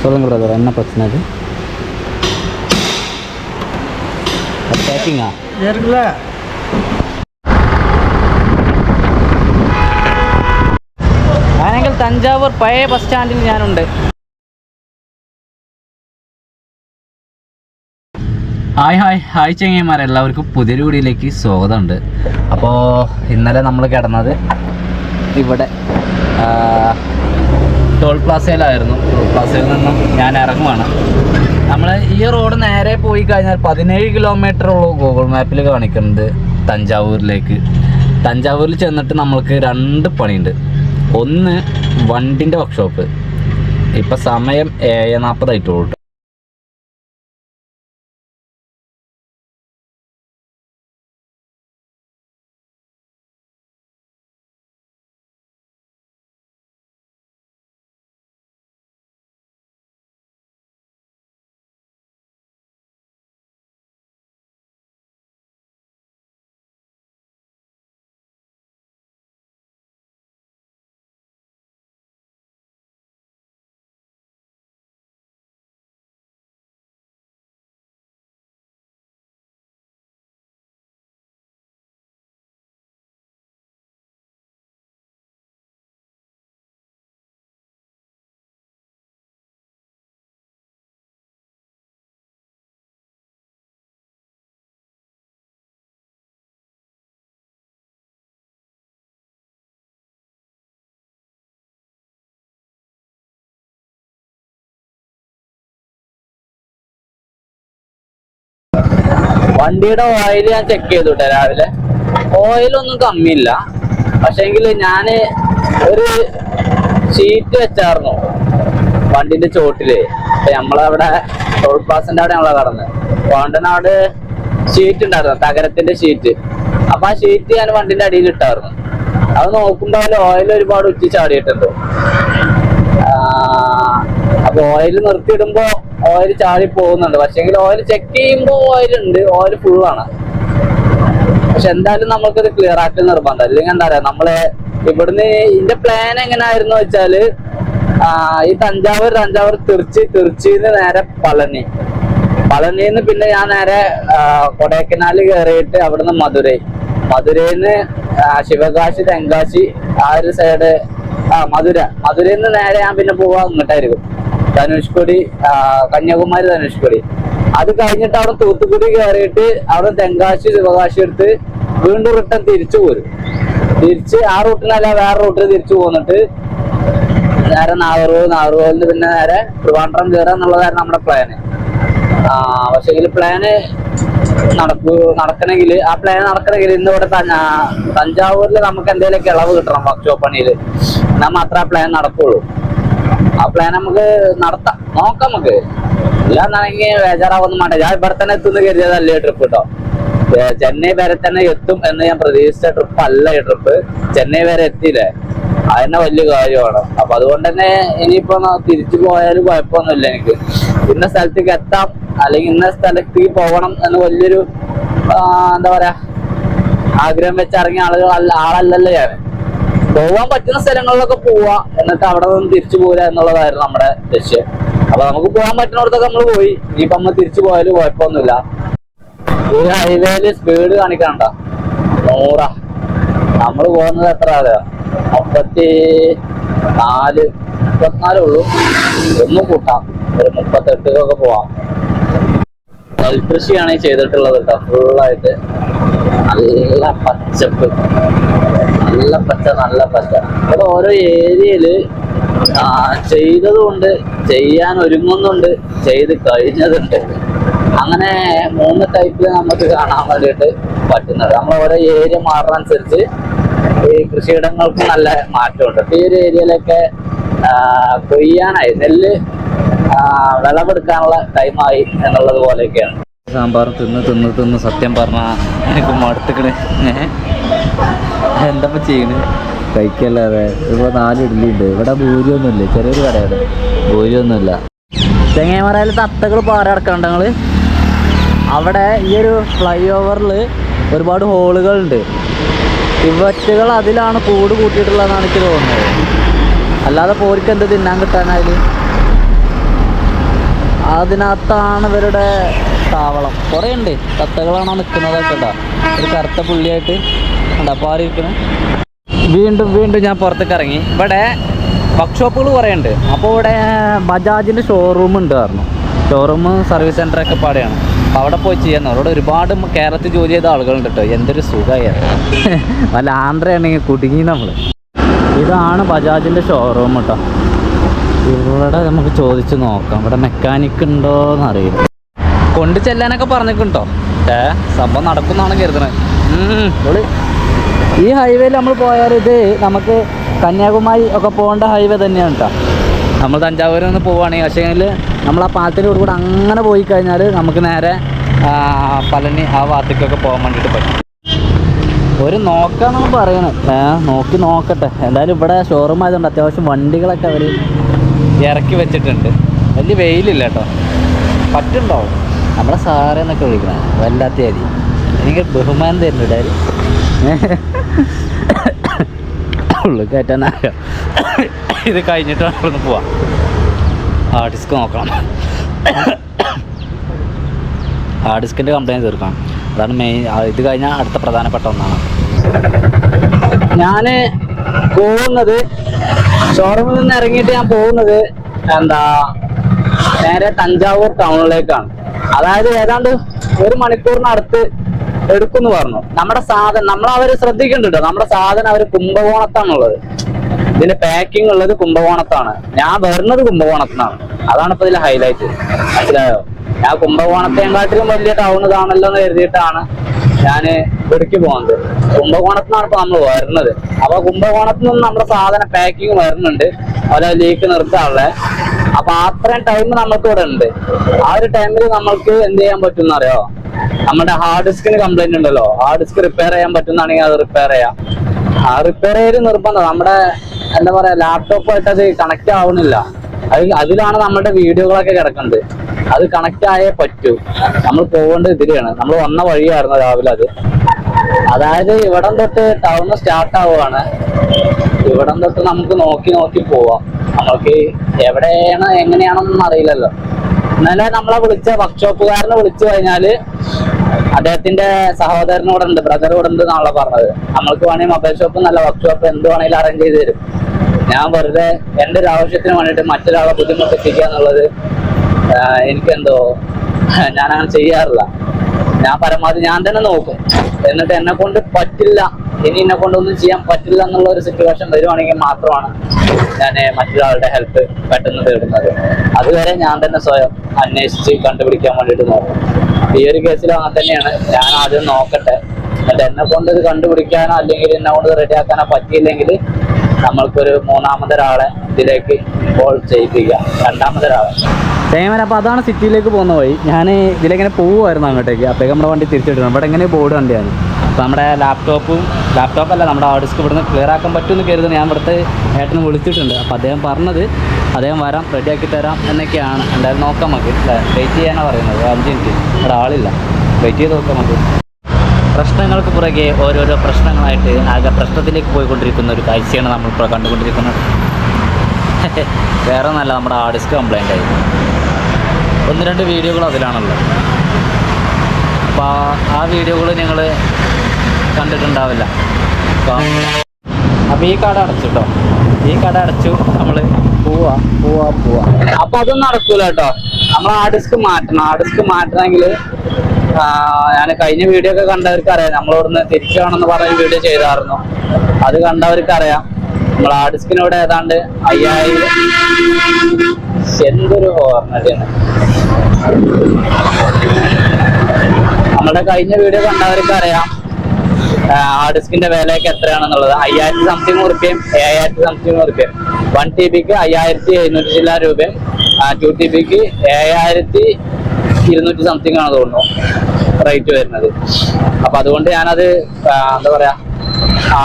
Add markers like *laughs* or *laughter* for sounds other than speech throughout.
சொல்லுங்க பிரதர் என்ன பிரச்சனை அது அது பேக்கிங்கா இருக்குல்ல ആണെങ്കിൽ തഞ്ചാവൂർ പഴയ ബസ് സ്റ്റാൻഡിൽ ഞാനുണ്ട് ഹായ് ഹായ് ഹായ് ചെങ്ങന്മാരെ എല്ലാവർക്കും പുതിയൊരു വീഡിയോയിലേക്ക് സ്വാഗതമുണ്ട് അപ്പോൾ ഇന്നലെ നമ്മൾ കിടന്നത് ഇവിടെ ആ, ടോൾ പ്ലാസയിലായിരുന്നു ടോൾ പ്ലാസയിൽ നിന്നും ഞാൻ ഇറങ്ങുവാണ്. നമ്മൾ ഈ റോഡ് നേരെ പോയി കഴിഞ്ഞാൽ പതിനേഴ് കിലോമീറ്റർ ഉള്ളൂ ഗൂഗിൾ മാപ്പിൽ കാണിക്കുന്നത് തഞ്ചാവൂരിലേക്ക്. തഞ്ചാവൂരിൽ ചെന്നിട്ട് നമ്മൾക്ക് രണ്ട് പണിയുണ്ട്. ഒന്ന് വണ്ടിന്റെ വർക്ക്ഷോപ്പ് ഇപ്പം സമയം ഏഴ് നാൽപ്പതായിട്ടുള്ളൂ വണ്ടിയുടെ ഓയിൽ ഞാൻ ചെക്ക് ചെയ്തു രാവിലെ. ഓയിലൊന്നും കമ്മിയില്ല. പക്ഷേങ്കിൽ ഞാൻ ഒരു ഷീറ്റ് വെച്ചായിരുന്നു വണ്ടിന്റെ ചോട്ടിൽ. നമ്മളവിടെ ടോൾ പ്ലാസിന്റെ അവിടെ നമ്മളെ കടന്ന്. അതുകൊണ്ടുതന്നെ ഷീറ്റ് ഉണ്ടായിരുന്നു തകരത്തിന്റെ ഷീറ്റ് അപ്പൊ ആ ഷീറ്റ് ഞാൻ വണ്ടിന്റെ അടിയിൽ ഇട്ടായിരുന്നു അത് നോക്കുമ്പോൾ ഓയിൽ ഒരുപാട് ഉച്ചി ചാടിയിട്ടുണ്ട്. അപ്പൊ ഓയിൽ നിർത്തിയിടുമ്പോ ഓയിൽ ചാടി പോകുന്നുണ്ട്. പക്ഷെങ്കിൽ ഓയിൽ ചെക്ക് ചെയ്യുമ്പോ ഓയിൽ ഉണ്ട്. ഓയിൽ ഫുള്ളാണ് പക്ഷെ എന്തായാലും നമുക്കത് ക്ലിയർ ആക്കൽ നിർബന്ധം. അല്ലെങ്കിൽ എന്താ പറയാ നമ്മൾ ഇവിടുന്ന് ഇതിന്റെ പ്ലാൻ എങ്ങനെയായിരുന്നു വെച്ചാൽ ഈ തഞ്ചാവൂർ തഞ്ചാവൂർ തിരുച്ചി തിരുച്ചിന്ന് നേരെ പളനി. പളനിന്ന് പിന്നെ ഞാൻ നേരെ കൊടൈക്കനാൽ കയറിയിട്ട് അവിടുന്ന് മധുരൈ. മധുരയിന്ന് ശിവകാശി തെങ്കാശി ആ ഒരു സൈഡ് ആ മധുര. മധുരയിൽ നിന്ന് നേരെ ഞാൻ പിന്നെ പോവാ ഇങ്ങോട്ടായിരിക്കും ധനുഷ്കൊടി കന്യാകുമാരി ധനുഷ്കൊടി അത് കഴിഞ്ഞിട്ട് അവിടെ തൂത്തുക്കുടി കയറിയിട്ട് അവിടെ തെങ്കാശി ശിവകാശി എടുത്ത് വീണ്ടും റിട്ടേൺ തിരിച്ചു പോരും. തിരിച്ച് ആ റൂട്ടിലല്ല വേറെ റൂട്ടിൽ തിരിച്ചു പോന്നിട്ട് നേരെ നാഗർകോവിൽ നാഗർകോവിൽ പിന്നെ നേരെ ട്രിവാൻഡ്രം കയറുക എന്നുള്ളതായിരുന്നു നമ്മുടെ പ്ലാന് പക്ഷെ ഇതിൽ പ്ലാന് നടക്കൂ നടക്കണമെങ്കിൽ ആ പ്ലാൻ നടക്കണമെങ്കിൽ ഇന്ന് ഇവിടെ തഞ്ചാവൂരിൽ നമുക്ക് എന്തെങ്കിലുമൊക്കെ ഇളവ് കിട്ടണം വർക്ക്ഷോപ്പ് പണിയിൽ എന്നാൽ മാത്രമേ ആ പ്ലാൻ നടക്കുള്ളൂ. ആ പ്ലാൻ നമുക്ക് നടത്താം. നോക്കാം നമുക്ക്. ഇല്ലാന്നാണെങ്കിൽ ബേജാറാവൊന്നും വേണ്ട ഞാൻ ഇവിടെ തന്നെ എത്തുന്ന കരുതിയതല്ലേ ട്രിപ്പ് കേട്ടോ ചെന്നൈ വരെ തന്നെ എത്തും എന്ന് ഞാൻ പ്രതീക്ഷിച്ച ട്രിപ്പ് അല്ല ഈ ട്രിപ്പ് ചെന്നൈ വരെ എത്തിയില്ലേ? അതന്നെ വലിയ കാര്യമാണ്. അപ്പൊ അതുകൊണ്ട് തന്നെ ഇനിയിപ്പോ തിരിച്ചു പോയാലും കുഴപ്പമൊന്നുമില്ല എനിക്ക്. ഇന്ന സ്ഥലത്തേക്ക് എത്താം. അല്ലെങ്കിൽ ഇന്ന സ്ഥലത്തേക്ക് പോകണം എന്ന് വലിയൊരു എന്താ പറയാ ആഗ്രഹം വെച്ചിറങ്ങിയ ആളുകൾ ആളല്ലല്ലോ ഞാൻ. പോവാൻ പറ്റുന്ന സ്ഥലങ്ങളിലൊക്കെ പോവാ. എന്നിട്ട് അവിടെ നിന്ന് തിരിച്ചു പോരുക എന്നുള്ളതായിരുന്നു നമ്മുടെ ലക്ഷ്യം. അപ്പൊ നമുക്ക് പോകാൻ പറ്റുന്നിടത്തൊക്കെ നമ്മൾ പോയി. ഇനിയിപ്പോ നമ്മൾ തിരിച്ചു പോയാലും കുഴപ്പമൊന്നുമില്ല. ഒരു ഹൈവേയിൽ സ്പീഡ് കാണിക്കണ്ട നൂറാ. നമ്മൾ പോകുന്നത് എത്ര അറിയാം മുപ്പത്തി നാല് മുപ്പത്തിനാലേ ഉള്ളൂ. ഒന്നും കൂട്ടാം. ഒരു മുപ്പത്തെട്ടിലൊക്കെ പോവാം. നെൽകൃഷിയാണ് ചെയ്തിട്ടുള്ളത് കേട്ടോ. ഫുള്ളായിട്ട് നല്ല പച്ചപ്പ്. നല്ല പച്ച നല്ല പച്ച. ഇവിടെ ഓരോ ഏരിയയിൽ ചെയ്തതുകൊണ്ട് ചെയ്യാൻ ഒരുങ്ങുന്നുണ്ട് ചെയ്ത് കഴിഞ്ഞതുണ്ട്. അങ്ങനെ മൂന്ന് ടൈപ്പിൽ നമുക്ക് കാണാൻ വേണ്ടിയിട്ട് പറ്റുന്നത്. നമ്മൾ ഓരോ ഏരിയ മാറുന്നതനുസരിച്ച് ഈ കൃഷിയിടങ്ങൾക്ക് നല്ല മാറ്റമുണ്ട്. ഈ ഒരു ഏരിയയിലൊക്കെ കൊയ്യാനായി നെല്ല് വിളവെടുക്കാനുള്ള ടൈമായി എന്നുള്ളത് പോലെയൊക്കെയാണ്. സാമ്പാർ തിന്ന് തിന്ന് തിന്ന് സത്യം പറഞ്ഞ എനിക്ക് മടുത്തിക്കണ്. എന്താ ചെയ്യണേ? കഴിക്കല്ലാതെ. ഇപ്പോൾ നാല് ഇഡ്ഡലി ഉണ്ട് ഇവിടെ ഭൂരിയൊന്നുമില്ല. ചെറിയൊരു കടയാണ്. ഭൂരിയൊന്നുമില്ല. ചെങ്ങേമറയിൽ തത്തകൾ പാറടക്കണ്ട ഞങ്ങൾ. അവിടെ ഈ ഒരു ഫ്ലൈ ഓവറിൽ ഒരുപാട് ഹോളുകളുണ്ട്. ഇവറ്റുകൾ അതിലാണ് കൂട് കൂട്ടിയിട്ടുള്ളതെന്നാണ് എനിക്ക് തോന്നുന്നത്. അല്ലാതെ പോർക്ക് എന്ത് തിന്നാൻ കിട്ടാനായി അതിനകത്താണ് ഇവരുടെ താവളം. കുറേ ഉണ്ട് തത്തകളാണോ നിൽക്കുന്നതൊക്കെ കേട്ടോ. ഒരു കറുത്ത പുള്ളിയായിട്ട്. ഉണ്ട് പാൽ വീണ്ടും വീണ്ടും ഞാൻ പുറത്തേക്ക് ഇറങ്ങി. ഇവിടെ വർക്ക്ഷോപ്പുകൾ കുറേ ഉണ്ട്. അപ്പോൾ ഇവിടെ ബജാജിന്റെ ഷോറൂം ഉണ്ട് പറഞ്ഞു. ഷോറൂം സർവീസ് സെന്ററൊക്കെ പാടെയാണ് അപ്പോൾ അവിടെ പോയി ചെയ്യാന്ന് അവിടെ ഒരുപാട് കേരളത്തിൽ ജോലി ചെയ്ത ആളുകളുണ്ട് കേട്ടോ എന്തൊരു സുഖമായി *laughs* നല്ല ആന്ധ്രയാണെങ്കിൽ കുടുങ്ങി നമ്മൾ ഇതാണ് ബജാജിന്റെ ഷോറൂം കേട്ടോ ഇവിടെ നമുക്ക് ചോദിച്ച് നോക്കാം. ഇവിടെ മെക്കാനിക് ഉണ്ടോ എന്നറിയില്ല. കൊണ്ട് ചെല്ലാനൊക്കെ പറഞ്ഞിട്ടുണ്ടോ ഏ സംഭവം നടക്കുന്നാണ് പൊളി. ഈ ഹൈവേയിൽ നമ്മൾ പോയാൽ ഇത് നമുക്ക് കന്യാകുമാരി ഒക്കെ പോകേണ്ട ഹൈവേ തന്നെയാണ് കേട്ടോ നമ്മൾ തഞ്ചാവൂരിൽ നിന്ന് പോവുകയാണെങ്കിൽ പക്ഷേ നമ്മൾ ആ പാലത്തിന്റെ കൂടെ അങ്ങനെ പോയി കഴിഞ്ഞാൽ നമുക്ക് നേരെ പളനി ആ ഭാഗത്തേക്കൊക്കെ പോകാൻ വേണ്ടിയിട്ട് പറ്റും. ഒരു നോക്കാന്നാണ് പറയണത് നോക്കി നോക്കട്ടെ. എന്തായാലും ഇവിടെ ഷോറൂം ആയതുകൊണ്ട് അത്യാവശ്യം വണ്ടികളൊക്കെ അവർ ഇറക്കി വെച്ചിട്ടുണ്ട്. വലിയ വെയിലില്ല കേട്ടോ പറ്റുണ്ടോ? നമ്മളെ സാറേ എന്നൊക്കെ വിളിക്കണേ. വല്ലാത്ത അരി എനിക്ക് ബഹുമാനം തരുന്നുണ്ട് ആര് ഉള്ളു കയറ്റാൻ ഇത് കഴിഞ്ഞിട്ട് നമ്മളൊന്ന് പോവാം. ആ ഡിസ്ക് നോക്കണം. ആ ഡിസ്കിന്റെ കംപ്ലൈന്റ് തീർക്കണം. അതാണ് മെയിൻ ഇത് കഴിഞ്ഞാൽ അടുത്ത പ്രധാനപ്പെട്ട ഒന്നാണ്. ഞാൻ പോകുന്നത് ഷോറൂമിൽ നിന്ന് ഇറങ്ങിയിട്ട് ഞാൻ പോകുന്നത് എന്താ നേരെ തഞ്ചാവൂർ ടൗണിലേക്കാണ് അതായത് ഏതാണ്ട് ഒരു മണിക്കൂറിനടുത്ത് എടുക്കുമെന്ന് പറഞ്ഞു. നമ്മുടെ സാധനം നമ്മൾ അവർ ശ്രദ്ധിക്കുന്നുണ്ട്. നമ്മുടെ സാധനം അവർ കുംഭകോണത്താണുള്ളത്. ഇതിന്റെ പാക്കിംഗ് ഉള്ളത് കുംഭകോണത്താണ്. ഞാൻ വരുന്നത് കുംഭകോണത്തിനാണ്. അതാണ് ഇപ്പൊ ഇതിലെ ഹൈലൈറ്റ് മനസ്സിലായോ? ഞാൻ കുംഭകോണത്തെക്കാട്ടിലും വലിയ ടൗൺ ഇതാണല്ലോ എന്ന് കരുതിയിട്ടാണ് ഞാൻ ഇടുക്കി പോകുന്നത് കുംഭകോണത്തിനാണ് ഇപ്പൊ നമ്മൾ വരുന്നത്. അപ്പൊ കുംഭകോണത്തിൽ നിന്ന് നമ്മുടെ സാധനം പാക്കിംഗ് വരുന്നുണ്ട്. അതുപോലെ ലീക്ക് നിർത്താനുള്ള. അപ്പൊ അത്രയും ടൈം നമ്മൾക്ക് ഇവിടെ ഉണ്ട് ആ ഒരു ടൈമിൽ നമ്മൾക്ക് എന്ത് ചെയ്യാൻ പറ്റും അറിയോ നമ്മുടെ ഹാർഡ് ഡിസ്കിന് കംപ്ലൈന്റ് ഉണ്ടല്ലോ. ഹാർഡ് ഡിസ്ക് റിപ്പയർ ചെയ്യാൻ പറ്റുന്നതാണെങ്കിൽ അത് റിപ്പയർ ചെയ്യാം. ആ റിപ്പയർ ചെയ്ത് നിർബന്ധം. നമ്മുടെ എന്താ പറയാ ലാപ്ടോപ്പായിട്ട് അത് കണക്ട് ആവുന്നില്ല അത് അതിലാണ് നമ്മുടെ വീഡിയോകളൊക്കെ കിടക്കുന്നത്. അത് കണക്ട് ആയേ പറ്റൂ. നമ്മൾ പോകേണ്ടത് ഇതിലാണ്. നമ്മൾ വന്ന വഴിയായിരുന്നു രാവിലെ അത്. അതായത് ഇവിടം തൊട്ട് ടൗൺ സ്റ്റാർട്ട് ആവുകയാണ്. ഇവിടം തൊട്ട് നമുക്ക് നോക്കി നോക്കി പോവാം. നമുക്ക് എവിടെയാണ് എങ്ങനെയാണെന്നൊന്നും അറിയില്ലല്ലോ. ഇന്നലെ നമ്മളെ വിളിച്ച വർക്ക്ഷോപ്പുകാരനെ വിളിച്ചു കഴിഞ്ഞാൽ അദ്ദേഹത്തിന്റെ സഹോദരനോട് ഉണ്ട് ബ്രദറോട് ഉണ്ട് എന്നാണല്ലോ പറഞ്ഞത്. നമ്മൾക്ക് വേണമെങ്കിൽ മൊബൈൽ ഷോപ്പ് നല്ല വർക്ക്ഷോപ്പ് എന്ത് വേണമെങ്കിലും അറേഞ്ച് ചെയ്ത് തരും. ഞാൻ വെറുതെ എന്റെ ഒരു ആവശ്യത്തിന് വേണ്ടിയിട്ട് മറ്റൊരാളെ ബുദ്ധിമുട്ടിപ്പിക്കുക എന്നുള്ളത് എനിക്കെന്തോ ഞാൻ അങ്ങനെ ചെയ്യാറില്ല. ഞാൻ പരമാവധി ഞാൻ തന്നെ നോക്കും. എന്നിട്ട് എന്നെ കൊണ്ട് പറ്റില്ല. ഇനി എന്നെ കൊണ്ടൊന്നും ചെയ്യാൻ പറ്റില്ല എന്നുള്ള ഒരു സിറ്റുവേഷൻ വരുവാണെങ്കിൽ മാത്രമാണ് ഞാൻ മറ്റൊരാളുടെ ഹെൽപ്പ് പെട്ടെന്ന് തേടുന്നത്. അതുവരെ ഞാൻ തന്നെ സ്വയം അന്വേഷിച്ച് കണ്ടുപിടിക്കാൻ വേണ്ടിയിട്ട് നോക്കും. ഈ ഒരു കേസിൽ അങ്ങനെ തന്നെയാണ്. ഞാൻ ആദ്യം നോക്കട്ടെ. എന്നിട്ട് എന്നെ കൊണ്ട് ഇത് കണ്ടുപിടിക്കാനോ അല്ലെങ്കിൽ എന്നെ കൊണ്ട് റെഡിയാക്കാനോ പറ്റിയില്ലെങ്കിൽ നമ്മൾക്കൊരു മൂന്നാമതൊരാളെ ഇതിലേക്ക് ഇൻവോൾവ് ചെയ്യിപ്പിക്കുക. രണ്ടാമതൊരാളെ. തേമൻ അപ്പോൾ അതാണ് സിറ്റിയിലേക്ക് പോകുന്ന വഴി. ഞാൻ ഇതിലെങ്ങനെ പോവുമായിരുന്നു അങ്ങോട്ടേക്ക്? അപ്പോഴേക്ക് നമ്മുടെ വണ്ടി തിരിച്ചിട്ടുണ്ട് ഇവിടെ എങ്ങനെ ബോർഡ് വണ്ടിയാണ്? അപ്പോൾ നമ്മുടെ ലാപ്ടോപ്പും ലാപ്ടോപ്പ് അല്ല നമ്മുടെ ഹാർഡ് ഡിസ്ക് ഇവിടുന്ന് ക്ലിയർ ആക്കാൻ പറ്റുമെന്ന് കരുതുന്നു ഞാൻ ഇവിടുത്തെ ഏട്ടനെ വിളിച്ചിട്ടുണ്ട്. അപ്പോൾ അദ്ദേഹം പറഞ്ഞത് അദ്ദേഹം വരാം റെഡിയാക്കി തരാം എന്നൊക്കെയാണ്. എന്തായാലും നോക്കാം നമുക്ക് വെയിറ്റ് ചെയ്യാനാണ് പറയുന്നത്. അഞ്ച് മിനിറ്റ് ഇവിടെ ആളില്ല. വെയിറ്റ് ചെയ്ത് നോക്കാം നമുക്ക്. പ്രശ്നങ്ങൾക്ക് പുറകെ ഓരോരോ പ്രശ്നങ്ങളായിട്ട് ആകെ പ്രശ്നത്തിലേക്ക് പോയിക്കൊണ്ടിരിക്കുന്ന ഒരു കാഴ്ചയാണ് നമ്മളിപ്പോൾ കണ്ടുകൊണ്ടിരിക്കുന്നത്. *laughs* വേറെ ഒന്നല്ല നമ്മുടെ ഹാർഡ് ഡിസ്ക് കംപ്ലൈന്റ് ആയി. ഒന്ന് രണ്ട് വീഡിയോകൾ അതിലാണല്ലോ അപ്പോൾ ആ വീഡിയോകൾ ഞങ്ങൾ കണ്ടിട്ടുണ്ടാവില്ല. അപ്പോൾ ഈ കട അടച്ചു കേട്ടോ ഈ കട അടച്ചു നമ്മൾ പോവാ പോവാ പോവാ. അപ്പൊ അതൊന്നും നടക്കൂല കേട്ടോ നമ്മൾ ആ ഡിസ്ക് മാറ്റണം. ആ ഡിസ്ക് മാറ്റണമെങ്കിൽ ഞാൻ കഴിഞ്ഞ വീഡിയോ ഒക്കെ കണ്ടവർക്ക് അറിയാം നമ്മളിവിടുന്ന് തിരിച്ചു വേണമെന്ന് പറഞ്ഞ വീഡിയോ ചെയ്തായിരുന്നു. അത് കണ്ടവർക്ക് അറിയാം നമ്മൾ ആ ഡിസ്കിനോട് ഏതാണ്ട് അയ്യായിരം. എന്തൊരു ഓർമ്മയാണ്. നമ്മുടെ കഴിഞ്ഞ വീഡിയോ കണ്ടവർക്ക് അറിയാം ആ ഡിസ്കിന്റെ വിലയൊക്കെ എത്രയാണെന്നുള്ളത്? അയ്യായിരത്തി സംതിങ് റുപ്യയും ഏഴായിരത്തി സംതിങ് റുപ്യയും വൺ ടി ബിക്ക് അയ്യായിരത്തി എഴുന്നൂറ്റി ചില്ല രൂപയും. ടു ടി ബിക്ക് ഏഴായിരത്തി ഇരുന്നൂറ്റി സംതിങ് ആണ് തോന്നുന്നു റേറ്റ് വരുന്നത്. അപ്പൊ അതുകൊണ്ട് ഞാനത് എന്താ പറയാ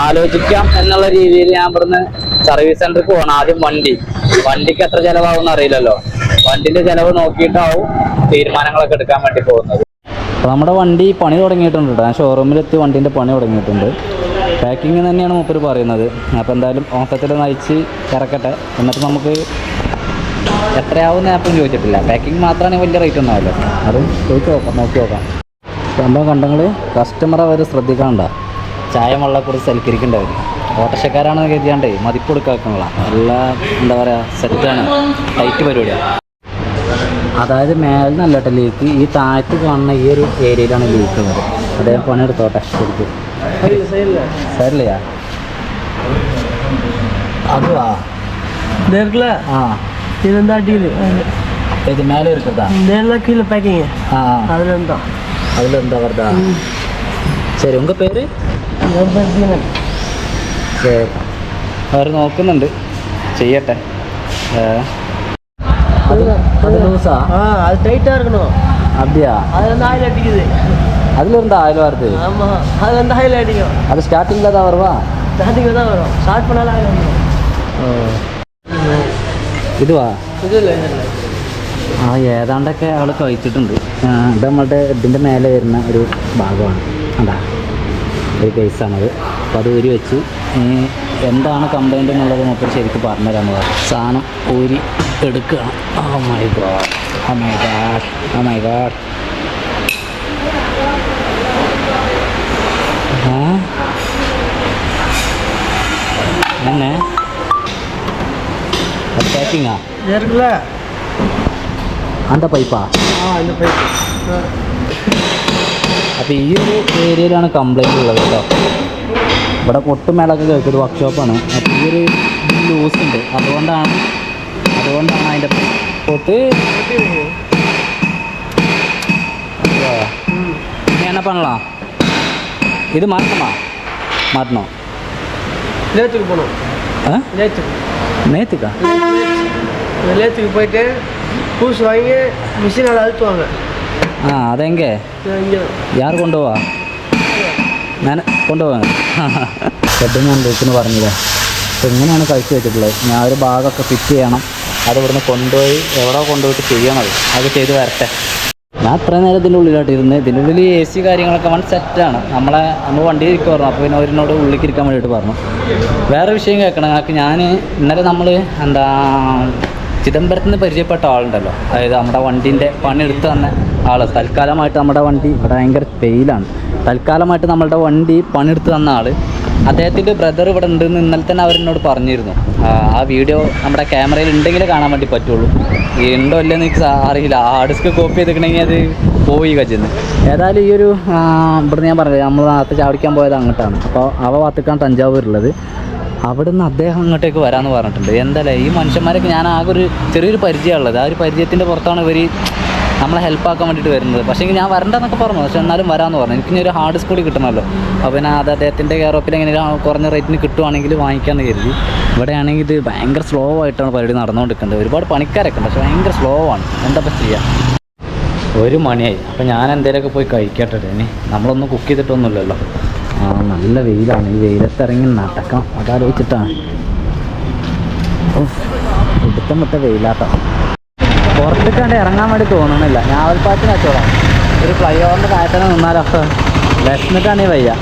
ആലോചിക്കാം എന്നുള്ള രീതിയിൽ ഞാൻ ഇവിടുന്ന് സർവീസ് സെന്ററിൽ പോകണം. ആദ്യം വണ്ടി വണ്ടിക്ക് എത്ര ചെലവാകും അറിയില്ലല്ലോ. വണ്ടിന്റെ ചെലവ് നോക്കിയിട്ടാവും തീരുമാനങ്ങളൊക്കെ എടുക്കാൻ വേണ്ടി പോകുന്നത്. അപ്പോൾ നമ്മുടെ വണ്ടി പണി തുടങ്ങിയിട്ടുണ്ട് കേട്ടോ. ഞാൻ ഷോറൂമിലെത്തി വണ്ടീന്റെ പണി തുടങ്ങിയിട്ടുണ്ട്. പാക്കിങ് തന്നെയാണ് മൂപ്പർ പറയുന്നത്. അപ്പോൾ എന്തായാലും ഓട്ടത്തിൽ നയിച്ച് ഇറക്കട്ടെ. എന്നിട്ട് നമുക്ക് എത്രയാവും ആപ്പും ചോദിച്ചിട്ടില്ല. പാക്കിങ് മാത്രമാണ് വലിയ റേറ്റ് ഉണ്ടാവില്ല അതും ചോദിച്ച് നോക്കാം നോക്കി നോക്കാം. സംഭവം കണ്ടെങ്കിൽ കസ്റ്റമർ അവർ ശ്രദ്ധിക്കാണ്ട. ചായ വെള്ളക്കുറിച്ച് സൽക്കരിക്കേണ്ടവർ ഓട്ടോഷക്കാരാണെന്ന് കരുതിയാണ്ടേ മതിപ്പ് കൊടുക്കാക്കുന്നതാണ് എല്ലാ എന്താ പറയുക സെറ്റാണ് ടൈറ്റ് പരിപാടിയാണ് അതായത് മേലെ നല്ല കേട്ടോ ലീക്ക് ഈ താഴത്ത് കാണുന്ന ഈ ഒരു ഏരിയയിലാണ് ലീക്ക് ഉള്ളത് അദ്ദേഹം പണിയെടുത്തോട്ടെ ശരിക്കും സരില്ലയാ അതുവാ இருக்குல்ல ஆ இது வந்து அடியில் இது மேலே இருக்குதா இதெல்லாம் கீழே பேக்கிங்க ஆ அதில் இருந்தான் அதில் இருந்தா வருதா ശരി ഉങ്ക പേര് ശരി അവർ നോക്കുന്നുണ്ട് ചെയ്യട്ടെ ഏ. അത് അത് ലൂസാ ஆ அது டைட்டாக இருக்கணும் அப்படியா அது வந்து ஆயில் அடிக்குது அதுல இருந்தா ஆயில் வருது ஆமாம் அது வந்து ஆயில் அடிக்கும் அது ஸ்டார்டிங்கில் தான் வருவா ஸ்டார்டிங்கில் தான் வரும் ஸ்டார்ட் பண்ணாலும் ஆயில் வந்துடும் ഇതുവാ இது இல்லை இது இல்லை ആ ഏതാണ്ടൊക്കെ അവൾ കഴിച്ചിട്ടുണ്ട് ആ, ഇത് നമ്മളുടെ ഇതിൻ്റെ മേലെ വരുന്ന ഒരു ഭാഗമാണ് അതാ ഒരു കേസാണത് അപ്പോൾ അത് ഊരി വെച്ച് ഈ എന്താണ് കംപ്ലൈൻറ്റ് എന്നുള്ളത് മൂപ്പർ ശരിക്കും പറഞ്ഞുതരാന്ന് പറഞ്ഞു സാധനം ഊരി എടുക്കുകയാണ് oh my God oh my God oh my God ആ എന്നെ അത് പാക്കിങ്ങാ இது இருக்குல்ல അന്ത പൈപ്പാ ஆ இந்த பைப்பு അപ്പോൾ ഈ ഒരു ഏരിയയിലാണ് കംപ്ലൈൻറ്റ് ഉള്ളത് കേട്ടോ ഇവിടെ പൊട്ടുമേളൊക്കെ കേൾക്കുന്നത് വർക്ക്ഷോപ്പാണ് അപ്പോൾ ഈ ഒരു ലൂസ് ഉണ്ട് അതുകൊണ്ടാണ് അതുകൊണ്ടാണ് അതിൻ്റെ പൊട്ട് நீ என்ன பண்ணலாம் இது மாற்றமா மாட்டணும் லேத்துக்கு போகணும் ஆ லேத்துக்கு நேற்றுக்கா இந்த லேத்துக்கு போயிட்டு பூஸ் வாங்கி மிஷினால் அழுத்துவாங்க ആ അതെങ്കെ இங்கே യാർ കൊണ്ടുപോവാ ഞാൻ കൊണ്ടുപോകാൻ ഷെഡ് ഞാൻ ലൂക്കിന് പറഞ്ഞില്ല അപ്പോൾ ഇങ്ങനെയാണ് കഴിച്ചു വെച്ചിട്ടുള്ളത് ഞാൻ ഒരു ഭാഗമൊക്കെ ഫിറ്റ് ചെയ്യണം അത് ഇവിടുന്ന് കൊണ്ടുപോയി എവിടെ കൊണ്ടുപോയിട്ട് ചെയ്യണത് അത് ചെയ്ത് വരട്ടെ. ഞാൻ അത്ര നേരം ഇതിന്റെ ഉള്ളിലായിട്ട് ഇരുന്ന്. ഇതിന്റെ ഉള്ളിൽ എ സി കാര്യങ്ങളൊക്കെ വൺ സെറ്റാണ് നമ്മളെ നമ്മൾ വണ്ടി ഇരിക്കുക പറഞ്ഞു അപ്പോൾ പിന്നെ അവരിനോട് ഉള്ളിലേക്ക് ഇരിക്കാൻ വേണ്ടിയിട്ട് പറഞ്ഞു. വേറെ വിഷയം കേൾക്കണം. ഞങ്ങൾക്ക് ഞാൻ ഇന്നലെ നമ്മൾ എന്താ ചിദംബരത്ത് നിന്ന് പരിചയപ്പെട്ട ആളുണ്ടല്ലോ. അതായത് നമ്മുടെ വണ്ടീന്റെ പണിയെടുത്ത് തന്ന ആൾ തൽക്കാലമായിട്ട് നമ്മുടെ വണ്ടി ഇവിടെ ഭയങ്കര പെയിലാണ് തൽക്കാലമായിട്ട് നമ്മളുടെ വണ്ടി പണിയെടുത്ത് തന്ന ആൾ അദ്ദേഹത്തിന്റെ ബ്രദർ ഇവിടെ ഉണ്ടെന്ന് ഇന്നലെ തന്നെ അവരെന്നോട് പറഞ്ഞിരുന്നു. ആ, വീഡിയോ നമ്മുടെ ക്യാമറയിൽ ഉണ്ടെങ്കിലേ കാണാൻ വേണ്ടി പറ്റുള്ളൂ. ഉണ്ടോ ഇല്ലെന്ന് എനിക്ക് അറിയില്ല. ആ ഡിസ്ക് കോപ്പി ചെയ്തിട്ടുണ്ടെങ്കിൽ അത് പോയി കജിന്ന് ഏതായാലും ഈ ഒരു ഇവിടെ ഞാൻ പറഞ്ഞത് നമ്മൾ നാളത്തെ ചാവടിക്കാൻ പോയത് അങ്ങോട്ടാണ്. അപ്പോൾ അവ ഭാഗത്തേക്കാണ് തഞ്ചാവൂരുള്ളത് അവിടുന്ന് അദ്ദേഹം അങ്ങോട്ടേക്ക് വരാമെന്ന് പറഞ്ഞിട്ടുണ്ട്. എന്തായാലും ഈ മനുഷ്യന്മാരൊക്കെ ഞാൻ ആകെ ഒരു ചെറിയൊരു പരിചയമുള്ളത്. ആ ഒരു പരിചയത്തിന്റെ പുറത്താണ് ഇവർ നമ്മളെ ഹെൽപ്പ് ആക്കാൻ വേണ്ടിയിട്ട് വരുന്നത്. പക്ഷേ ഞാൻ വരണ്ടെന്നൊക്കെ പറഞ്ഞു. പക്ഷേ എന്നാലും വരാമെന്ന് പറഞ്ഞു. എനിക്ക് ഒരു ഹാർഡ് സ്കൂളിൽ കിട്ടണമല്ലോ. അപ്പോൾ പിന്നെ അത് അദ്ദേഹത്തിന്റെ കെയറോപ്പിൽ എങ്ങനെ കുറഞ്ഞ റേറ്റിന് കിട്ടുവാണെങ്കിൽ വാങ്ങിക്കാമെന്ന് കരുതി. ഇവിടെയാണെങ്കിൽ ഇത് ഭയങ്കര സ്ലോ ആയിട്ടാണ് പരിപാടി നടന്നുകൊണ്ടിരിക്കുന്നത്. ഒരുപാട് പണിക്കാരൊക്കെ ഉണ്ട്. പക്ഷേ ഭയങ്കര സ്ലോ ആണ്. എന്താ ചെയ്യുക ഒരു മണിയായി. അപ്പോൾ ഞാൻ എന്തേലൊക്കെ പോയി കഴിക്കട്ടെ ഇനി നമ്മളൊന്നും കുക്ക് ചെയ്തിട്ടൊന്നുമില്ലല്ലോ. ആ നല്ല വെയിലാണ്. ഈ വെയിലത്ത് ഇറങ്ങി നടക്കാം അതാലോചിച്ചിട്ടാണ് ഇടുത്തം വിട്ട വെയിലാട്ടോ. പുറത്തേക്കാണ്ട് ഇറങ്ങാൻ വേണ്ടി തോന്നണില്ല. ഞാവൽപ്പാത്തിന് കച്ചവടം. ഒരു ഫ്ലൈ ഓവറിന്റെ താഴത്തന്നെ നിന്നാലോ വിശന്നിട്ടാണേ വയ്യ.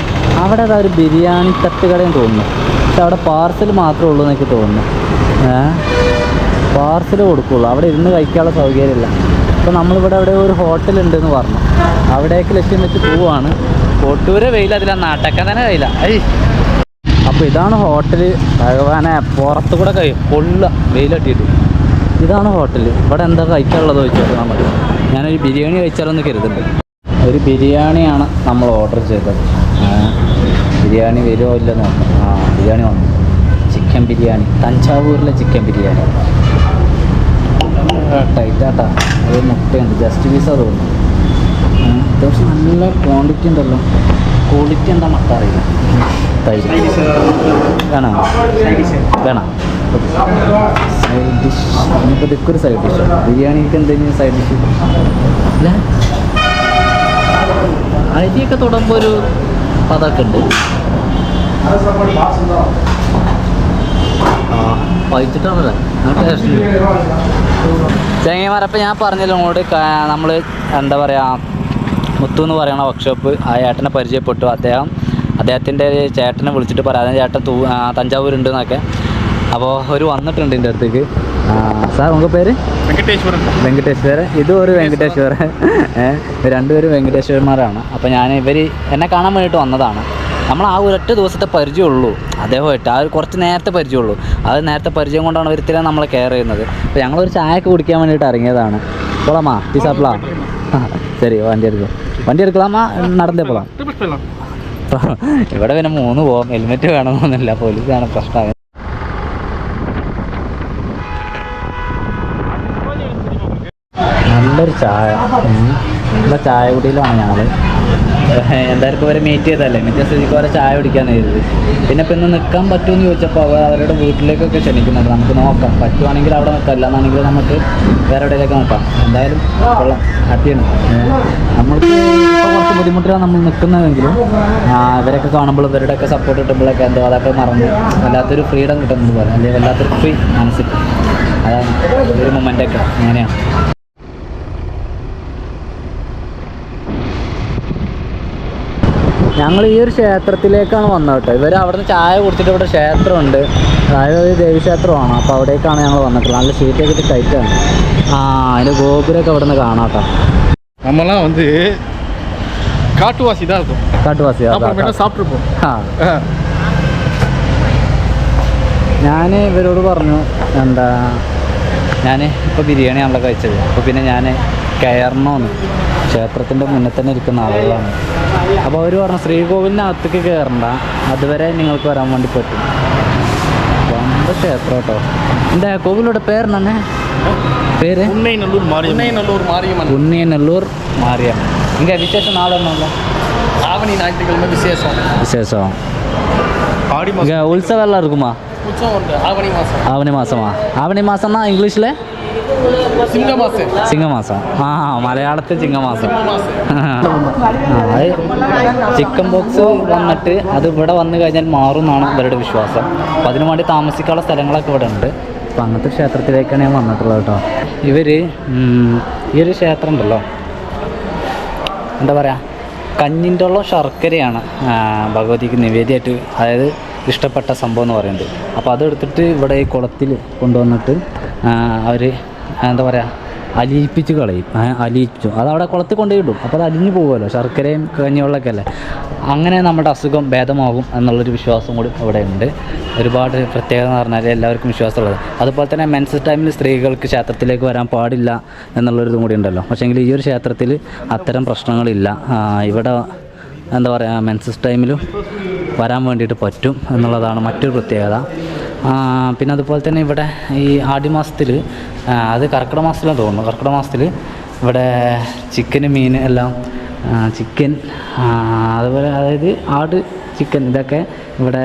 അവിടെ അതാ ഒരു ബിരിയാണി തട്ടുകടയും തോന്നുന്നു. പക്ഷെ അവിടെ പാർസൽ മാത്രമേ ഉള്ളൂ എന്നൊക്കെ തോന്നുന്നു. പാർസൽ കൊടുക്കുള്ളൂ. അവിടെ ഇരുന്ന് കഴിക്കാനുള്ള സൗകര്യമില്ല. അപ്പോൾ നമ്മളിവിടെ അവിടെ ഒരു ഹോട്ടൽ ഉണ്ടെന്ന് പറഞ്ഞു. അവിടേക്ക് ലക്ഷ്യം വെച്ച് പോവുകയാണ്. കൊട്ടൂരെ വെയിൽ അതിലാ. നാട്ടക്കാൻ തന്നെ വെയില. ഐ. അപ്പോൾ ഇതാണ് ഹോട്ടൽ ഭഗവാനെ പുറത്തു കൂടെ കഴിയും കൊള്ളുക. വെയിലട്ടിയിട്ട്. ഇതാണ് ഹോട്ടൽ ഇവിടെ എന്താ കഴിക്കാനുള്ളത് ചോദിച്ചോളൂ നമ്മൾ ഞാനൊരു ബിരിയാണി കഴിച്ചാലൊന്ന് കരുതുന്നുണ്ട് ഒരു ബിരിയാണിയാണ് നമ്മൾ ഓർഡർ ചെയ്തത്. ബിരിയാണി വരുമോ ഇല്ലെന്ന് നോക്കാം. ആ ബിരിയാണി വന്നു. ചിക്കൻ ബിരിയാണി. തഞ്ചാവൂരിലെ ചിക്കൻ ബിരിയാണി. ടൈറ്റാട്ടാ അത് മുട്ടയുണ്ട്. ജസ്റ്റ് പീസാ തോന്നുന്നു. അത്യാവശ്യം നല്ല ക്വാണ്ടിറ്റി ഉണ്ടല്ലോ. ക്വാളിറ്റി എന്താ മട്ട അറിയില്ല. തൈര്. വേണോ? വേണം? സൈഡ് ഡിഷ് നമുക്ക് ഇതൊക്കെ ഒരു സൈഡ് ഡിഷ് ബിരിയാണിക്ക് എന്തെങ്കിലും സൈഡ് ഡിഷ് അല്ല അരിയൊക്കെ തൊടുമ്പോൾ ഒരു പതൊക്കെ ഉണ്ട്. വഹിച്ചിട്ടാണല്ലേ ചെങ്ങന്മാരപ്പം ഞാൻ പറഞ്ഞല്ലോ അങ്ങോട്ട് നമ്മൾ എന്താ പറയുക മുത്തു എന്ന് പറയുന്ന വർക്ക്ഷോപ്പ് ആ ഏട്ടനെ പരിചയപ്പെട്ടു. അദ്ദേഹം അദ്ദേഹത്തിന്റെ ചേട്ടനെ വിളിച്ചിട്ട് പറയാം. ചേട്ടൻ തൂ തഞ്ചാവൂരുണ്ടെന്നൊക്കെ അപ്പോൾ ഒരു വന്നിട്ടുണ്ട് എന്റെ അടുത്തേക്ക് സാർ ഉങ്ക പേര്? വെങ്കടേശ്വരൻ. വെങ്കടേശ്വരൻ. ഇതും ഒരു വെങ്കടേശ്വരൻ. രണ്ടുപേരും വെങ്കടേശ്വരന്മാരാണ്. അപ്പോൾ ഞാൻ ഇവർ എന്നെ കാണാൻ വേണ്ടിയിട്ട് വന്നതാണ്. നമ്മൾ ആ ഒരൊറ്റ ദിവസത്തെ പരിചയമുള്ളൂ. അദ്ദേഹമായിട്ട് ആ ഒരു കുറച്ച് നേരത്തെ പരിചയമുള്ളൂ. അത് നേരത്തെ പരിചയം കൊണ്ടാണ് ഒരിത്തിരി നമ്മളെ കെയർ ചെയ്യുന്നത്. അപ്പോൾ ഞങ്ങളൊരു ചായയൊക്കെ കുടിക്കാൻ വേണ്ടിയിട്ട് ഇറങ്ങിയതാണ്. പോളാമാ പീസാപ്പിളാ ശരി വണ്ടി എടുക്കും. വണ്ടി എടുക്കലാമാ നടന്നേ പോളാം. ഇവിടെ പിന്നെ മൂന്ന് പോകാം ഹെൽമെറ്റ് വേണമെന്നൊന്നുമില്ല. പോലീസാണ് പ്രശ്നം. ചായ. ഇവിടെ ചായ കുടിയിലാണ് ഞങ്ങൾ എന്തായാലും ഇവരെ മീറ്റ് ചെയ്തല്ലേ മീറ്റ് സ്ഥിതിക്ക് വരെ ചായ കുടിക്കാൻ കരുതി. പിന്നെ ഇപ്പം ഇന്ന് നിൽക്കാൻ പറ്റുമെന്ന് ചോദിച്ചപ്പോൾ അവർ അവരുടെ വീട്ടിലേക്കൊക്കെ ക്ഷണിക്കുന്നുണ്ട്. നമുക്ക് നോക്കാം. പറ്റുവാണെങ്കിൽ അവിടെ നിൽക്കാം. അല്ലാന്നാണെങ്കിൽ നമുക്ക് വേറെ എവിടെയൊക്കെ നോക്കാം. എന്തായാലും കൊള്ളാം. ഹാപ്പിയാണ്. നമ്മൾക്ക് കുറച്ച് ബുദ്ധിമുട്ടിലാണ് നമ്മൾ നിൽക്കുന്നതെങ്കിലും. ഇവരൊക്കെ കാണുമ്പോൾ ഇവരുടെയൊക്കെ സപ്പോർട്ട് കിട്ടുമ്പോഴൊക്കെ എന്തോ അതൊക്കെ മറന്ന് വല്ലാത്തൊരു ഫ്രീഡം കിട്ടുന്നത് പോലെ. അല്ലെങ്കിൽ വല്ലാത്തൊരു ഫ്രീ മനസ്സിൽ. അതാണ് ഒരു മൊമെന്റൊക്കെ അങ്ങനെയാണ്. ഞങ്ങൾ ഈ ഒരു ക്ഷേത്രത്തിലേക്കാണ് വന്നത് കേട്ടോ. ഇവർ അവിടുന്ന് ചായ കുടിച്ചിട്ട് ഇവിടെ ക്ഷേത്രമുണ്ട്. അതായത് ഒരു ദേവീക്ഷേത്രമാണ്. അപ്പോൾ അവിടേക്കാണ് ഞങ്ങൾ വന്നിട്ടുള്ളത്. നല്ല സീറ്റൊക്കെ ഇട്ട് ടൈറ്റാണ് ആ അതിന്റെ ഗോപുരമൊക്കെ ഇവിടുന്ന് കാണാം കേട്ടോ. നമ്മളാ വന്ന് കാട്ടുവാസി കാട്ടുവാസി ഞാൻ ഇവരോട് പറഞ്ഞു എന്താ ഞാൻ ഇപ്പോൾ ബിരിയാണിയാണല്ലോ കഴിച്ചത്. അപ്പോൾ പിന്നെ ഞാൻ കയറണമെന്ന് ക്ഷേത്രത്തിന്റെ മുന്നിൽ തന്നെ ഇരിക്കുന്ന ആളുകളാണ്. അപ്പോൾ അവർ പറഞ്ഞു ശ്രീകോവിലിനകത്തേക്ക് കയറണ്ട അതുവരെ നിങ്ങൾക്ക് വരാൻ വേണ്ടി പറ്റും വമ്പ ക്ഷേത്രം കേട്ടോ എന്താ കോവിലோட പേര് തന്നെ പേര് ഉണ്ണയനല്ലൂർ ഉണ്ണയനല്ലൂർ മാറിയമ്മൻ ഉണ്ണയനല്ലൂർ മാറിയമ്മൻ ഇങ്ങനെ വിശേഷം നാളൊന്നുമല്ല ஆவணி ஞாயிற்றுக்கிழமை விசேஷம் விசேஷம் ஆடி மாதம் உற்சவம் எல்லாம் இருக்குமா உற்சவம் உண்டு ஆவணி மாதம் ചിങ്ങമാസം. ആ മലയാളത്തിൽ ചിങ്ങമാസം. അത് ചിക്കൻ ബോക്സ് വന്നിട്ട് അത് ഇവിടെ വന്നു കഴിഞ്ഞാൽ മാറും എന്നാണ് ഇവരുടെ വിശ്വാസം. അപ്പം അതിനു വേണ്ടി താമസിക്കാനുള്ള സ്ഥലങ്ങളൊക്കെ ഇവിടെ ഉണ്ട്. അപ്പം അങ്ങനത്തെ ക്ഷേത്രത്തിലേക്കാണ് ഞാൻ വന്നിട്ടുള്ളത് കേട്ടോ. ഇവർ ഈ ഒരു ക്ഷേത്രം ഉണ്ടല്ലോ. എന്താ പറയുക കഞ്ഞിന്റെ ഉള്ള ശർക്കരയാണ് ഭഗവതിക്ക് നിവേദ്യമായിട്ട് അതായത് ഇഷ്ടപ്പെട്ട സംഭവം എന്ന് പറയുന്നത്. അപ്പോൾ അതെടുത്തിട്ട് ഇവിടെ ഈ കുളത്തിൽ കൊണ്ടുവന്നിട്ട് അവർ എന്താ പറയുക അലിയിപ്പിച്ച് കളയും. അലിയിച്ചു അത് അവിടെ കുളത്തിൽ കൊണ്ടുപോയിടും അപ്പോൾ അത് അലിഞ്ഞു പോകുമല്ലോ. ശർക്കരയും കഞ്ഞിവെള്ളമൊക്കെ അല്ലേ? അങ്ങനെ നമ്മുടെ അസുഖം ഭേദമാകും എന്നുള്ളൊരു വിശ്വാസം കൂടി ഇവിടെ ഉണ്ട് ഒരുപാട് പ്രത്യേകത എന്ന് പറഞ്ഞാൽ എല്ലാവർക്കും വിശ്വാസമുള്ളത്. അതുപോലെ തന്നെ മെൻസസ് ടൈമിൽ സ്ത്രീകൾക്ക് ക്ഷേത്രത്തിലേക്ക് വരാൻ പാടില്ല എന്നുള്ളൊരിതും കൂടി ഉണ്ടല്ലോ. പക്ഷേങ്കിൽ ഈ ഒരു ക്ഷേത്രത്തിൽ അത്തരം പ്രശ്നങ്ങളില്ല. ഇവിടെ എന്താ പറയുക മെൻസസ് ടൈമിലും വരാൻ വേണ്ടിയിട്ട് പറ്റും എന്നുള്ളതാണ് മറ്റൊരു പ്രത്യേകത. പിന്നെ അതുപോലെ തന്നെ ഇവിടെ ഈ ആടിമാസത്തിൽ അത് കർക്കിടക മാസത്തിലാണ് തോന്നുന്നു. കർക്കിടക മാസത്തിൽ ഇവിടെ ചിക്കന് മീൻ എല്ലാം ചിക്കൻ അതുപോലെ അതായത് ആട് ചിക്കൻ ഇതൊക്കെ ഇവിടെ